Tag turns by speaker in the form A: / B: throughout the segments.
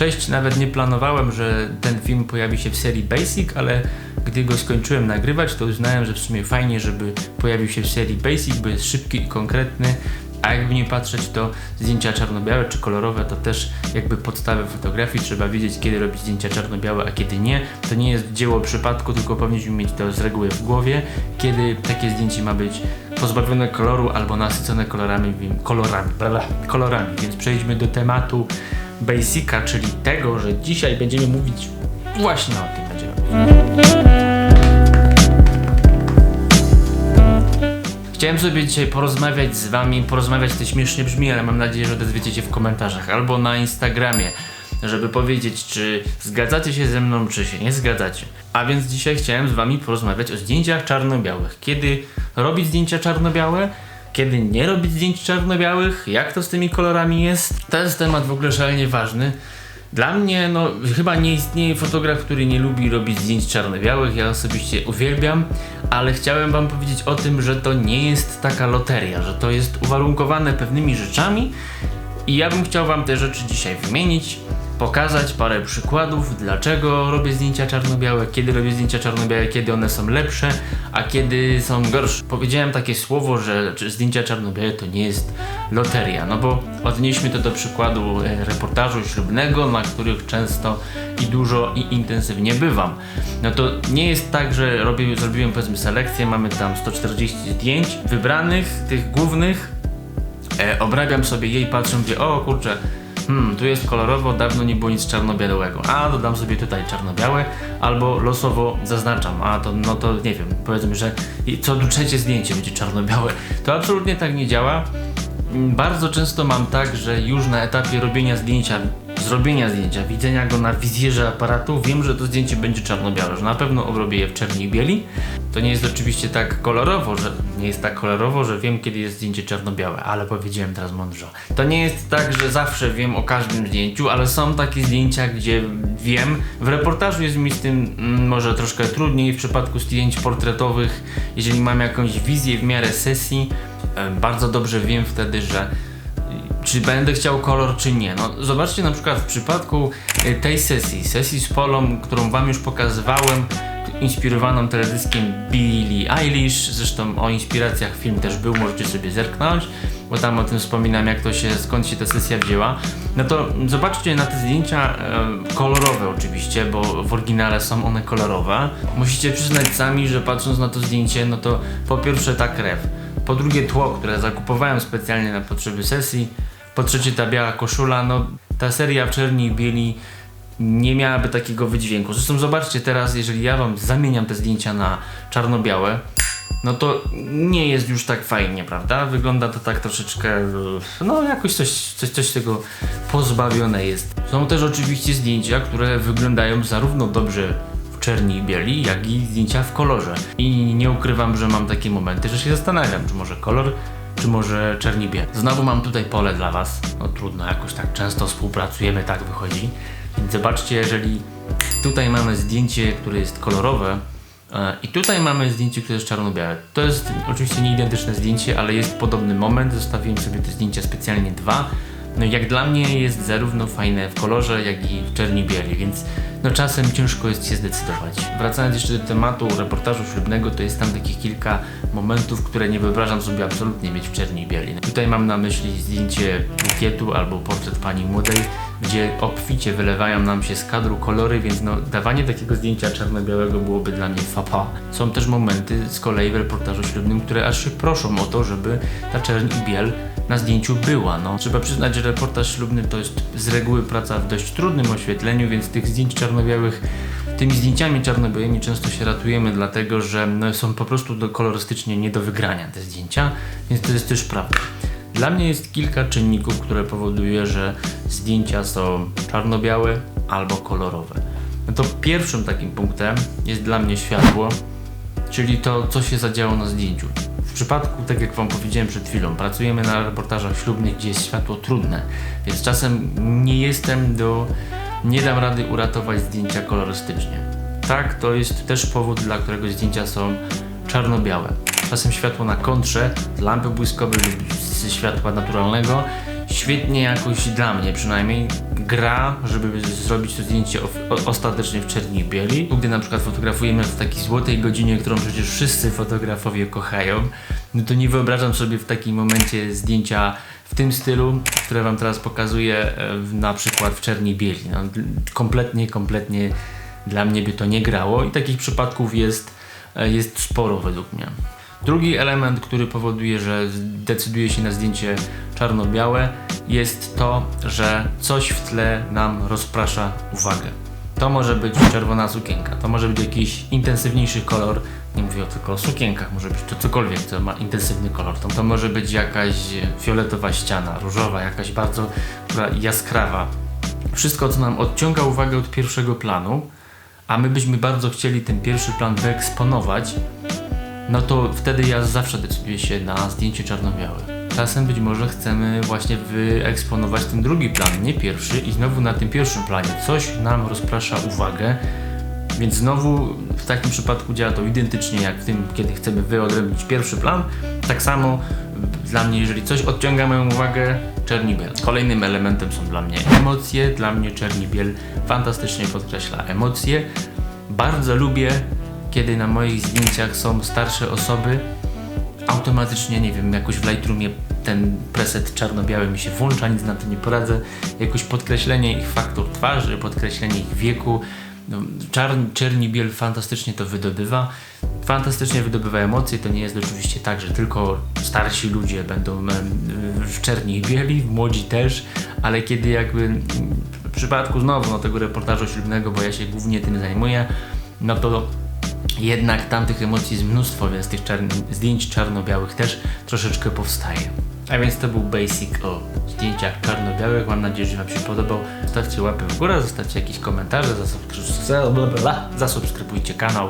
A: Cześć, nawet nie planowałem, że ten film pojawi się w serii Basic, ale gdy go skończyłem nagrywać, to uznałem, że w sumie fajnie, żeby pojawił się w serii Basic, bo jest szybki i konkretny. A jakby nie patrzeć, to zdjęcia czarno-białe czy kolorowe to też jakby podstawę fotografii. Trzeba wiedzieć, kiedy robić zdjęcia czarno-białe, a kiedy nie. To nie jest dzieło przypadku, tylko powinniśmy mieć to z reguły w głowie, kiedy takie zdjęcie ma być pozbawione koloru albo nasycone kolorami, kolorami, kolorami. Więc przejdźmy do tematu basica, czyli tego, że dzisiaj będziemy mówić właśnie o tym będziemy. Chciałem sobie dzisiaj porozmawiać z wami, porozmawiać to śmiesznie brzmi, ale mam nadzieję, że odezwiecie się w komentarzach albo na Instagramie, żeby powiedzieć, czy zgadzacie się ze mną, czy się nie zgadzacie. A więc dzisiaj chciałem z wami porozmawiać o zdjęciach czarno-białych. Kiedy robić zdjęcia czarno-białe, kiedy nie robić zdjęć czarno-białych, jak to z tymi kolorami jest. To jest temat w ogóle szalenie ważny. Dla mnie, no, chyba nie istnieje fotograf, który nie lubi robić zdjęć czarno-białych. Ja osobiście uwielbiam, ale chciałem Wam powiedzieć o tym, że to nie jest taka loteria, że to jest uwarunkowane pewnymi rzeczami i ja bym chciał Wam te rzeczy dzisiaj wymienić pokazać parę przykładów, dlaczego robię zdjęcia czarno-białe, kiedy robię zdjęcia czarno-białe, kiedy one są lepsze, a kiedy są gorsze. Powiedziałem takie słowo, że zdjęcia czarno-białe to nie jest loteria, no bo odnieśmy to do przykładu e, reportażu ślubnego, na których często i dużo i intensywnie bywam. No to nie jest tak, że robię, zrobiłem powiedzmy selekcję, mamy tam 140 zdjęć wybranych, tych głównych, e, obrabiam sobie jej, patrzę, mówię, o kurczę, hmm, tu jest kolorowo, dawno nie było nic czarno-białego, a dodam sobie tutaj czarno-białe, albo losowo zaznaczam, a to, no to nie wiem, powiedzmy, że co trzecie zdjęcie będzie czarno-białe. To absolutnie tak nie działa. Bardzo często mam tak, że już na etapie robienia zdjęcia zrobienia zdjęcia, widzenia go na wizjerze aparatu, wiem, że to zdjęcie będzie czarno-białe, że na pewno obrobię je w czerni bieli. To nie jest oczywiście tak kolorowo, że nie jest tak kolorowo, że wiem, kiedy jest zdjęcie czarno-białe, ale powiedziałem teraz mądrze. To nie jest tak, że zawsze wiem o każdym zdjęciu, ale są takie zdjęcia, gdzie wiem. W reportażu jest mi z tym mm, może troszkę trudniej, w przypadku zdjęć portretowych, jeżeli mam jakąś wizję w miarę sesji, bardzo dobrze wiem wtedy, że czy będę chciał kolor, czy nie. No, zobaczcie na przykład w przypadku y, tej sesji, sesji z Polą, którą Wam już pokazywałem, inspirowaną teledyskiem Billie Eilish, zresztą o inspiracjach film też był, możecie sobie zerknąć, bo tam o tym wspominam, jak to się, skąd się ta sesja wzięła. No to zobaczcie na te zdjęcia e, kolorowe oczywiście, bo w oryginale są one kolorowe. Musicie przyznać sami, że patrząc na to zdjęcie, no to po pierwsze ta krew, po drugie tło, które zakupowałem specjalnie na potrzeby sesji, po trzecie ta biała koszula, no ta seria w czerni i bieli nie miałaby takiego wydźwięku. Zresztą zobaczcie teraz, jeżeli ja wam zamieniam te zdjęcia na czarno-białe, no to nie jest już tak fajnie, prawda? Wygląda to tak troszeczkę, no jakoś coś, coś, coś tego pozbawione jest. Są też oczywiście zdjęcia, które wyglądają zarówno dobrze czerni i bieli, jak i zdjęcia w kolorze. I nie ukrywam, że mam takie momenty, że się zastanawiam, czy może kolor czy może czerni biel. Znowu mam tutaj pole dla Was. No trudno, jakoś tak często współpracujemy, tak wychodzi. Więc zobaczcie, jeżeli tutaj mamy zdjęcie, które jest kolorowe e, i tutaj mamy zdjęcie, które jest czarno-białe. To jest oczywiście nie identyczne zdjęcie, ale jest podobny moment. Zostawiłem sobie te zdjęcia specjalnie dwa. No jak dla mnie jest zarówno fajne w kolorze, jak i w czerni bieli, więc no czasem ciężko jest się zdecydować. Wracając jeszcze do tematu reportażu ślubnego, to jest tam takich kilka momentów, które nie wyobrażam sobie absolutnie mieć w czerni bieli. Tutaj mam na myśli zdjęcie bukietu albo portret pani młodej, gdzie obficie wylewają nam się z kadru kolory, więc no, dawanie takiego zdjęcia czarno-białego byłoby dla mnie fapa. Są też momenty z kolei w reportażu ślubnym, które aż się proszą o to, żeby ta czerń i biel na zdjęciu była. No. Trzeba przyznać, że reportaż ślubny to jest z reguły praca w dość trudnym oświetleniu, więc tych zdjęć czarno-białych tymi zdjęciami czarno-białymi często się ratujemy, dlatego że no, są po prostu do, kolorystycznie nie do wygrania te zdjęcia, więc to jest też prawda. Dla mnie jest kilka czynników, które powoduje, że zdjęcia są czarno-białe albo kolorowe. No to pierwszym takim punktem jest dla mnie światło, czyli to, co się zadziało na zdjęciu. W przypadku, tak jak Wam powiedziałem przed chwilą, pracujemy na reportażach ślubnych, gdzie jest światło trudne, więc czasem nie jestem do. Nie dam rady uratować zdjęcia kolorystycznie. Tak, to jest też powód, dla którego zdjęcia są czarno-białe. Czasem światło na kontrze, lampy błyskowej lub światła naturalnego świetnie jakoś dla mnie przynajmniej gra, żeby zrobić to zdjęcie ostatecznie w czerni bieli. Gdy na przykład fotografujemy w takiej złotej godzinie, którą przecież wszyscy fotografowie kochają, no to nie wyobrażam sobie w takim momencie zdjęcia w tym stylu, które wam teraz pokazuję, e, na przykład w czerni bieli. No, kompletnie, kompletnie dla mnie by to nie grało i takich przypadków jest, e, jest sporo według mnie. Drugi element, który powoduje, że decyduje się na zdjęcie czarno-białe, jest to, że coś w tle nam rozprasza uwagę. To może być czerwona sukienka, to może być jakiś intensywniejszy kolor. Nie mówię tylko o sukienkach, może być to cokolwiek, co ma intensywny kolor. To, to może być jakaś fioletowa ściana, różowa, jakaś bardzo jaskrawa. Wszystko, co nam odciąga uwagę od pierwszego planu, a my byśmy bardzo chcieli ten pierwszy plan wyeksponować, no to wtedy ja zawsze decyduję się na zdjęcie czarno-białe. Czasem być może chcemy właśnie wyeksponować ten drugi plan, nie pierwszy i znowu na tym pierwszym planie coś nam rozprasza uwagę, więc znowu w takim przypadku działa to identycznie jak w tym, kiedy chcemy wyodrębnić pierwszy plan. Tak samo dla mnie, jeżeli coś odciąga moją uwagę, czerni biel. Kolejnym elementem są dla mnie emocje. Dla mnie czerni biel fantastycznie podkreśla emocje. Bardzo lubię, kiedy na moich zdjęciach są starsze osoby. Automatycznie, nie wiem, jakoś w Lightroomie ten preset czarno-biały mi się włącza, nic na to nie poradzę. Jakoś podkreślenie ich faktur twarzy, podkreślenie ich wieku. No, czarni, czerni biel fantastycznie to wydobywa. Fantastycznie wydobywa emocje. To nie jest oczywiście tak, że tylko starsi ludzie będą w czerni bieli, młodzi też, ale kiedy jakby w przypadku znowu no, tego reportażu ślubnego, bo ja się głównie tym zajmuję, no to jednak tamtych emocji jest mnóstwo, więc tych zdjęć czarno-białych też troszeczkę powstaje. A więc to był basic o zdjęciach czarno-białych. Mam nadzieję, że Wam się podobał. Zostawcie łapę w górę, zostawcie jakieś komentarze, zasubskrybujcie kanał.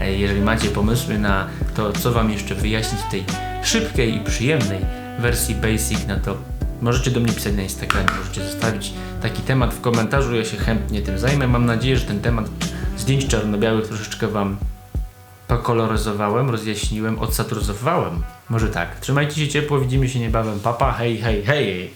A: E, Jeżeli macie pomysły na to, co Wam jeszcze wyjaśnić w tej szybkiej i przyjemnej wersji basic, no to możecie do mnie pisać na Instagramie, możecie zostawić taki temat w komentarzu, ja się chętnie tym zajmę. Mam nadzieję, że ten temat zdjęć czarno-białych troszeczkę Wam pokoloryzowałem, rozjaśniłem, odsaturyzowałem. Może tak. Trzymajcie się ciepło, widzimy się niebawem. Papa, hej, hej, hej!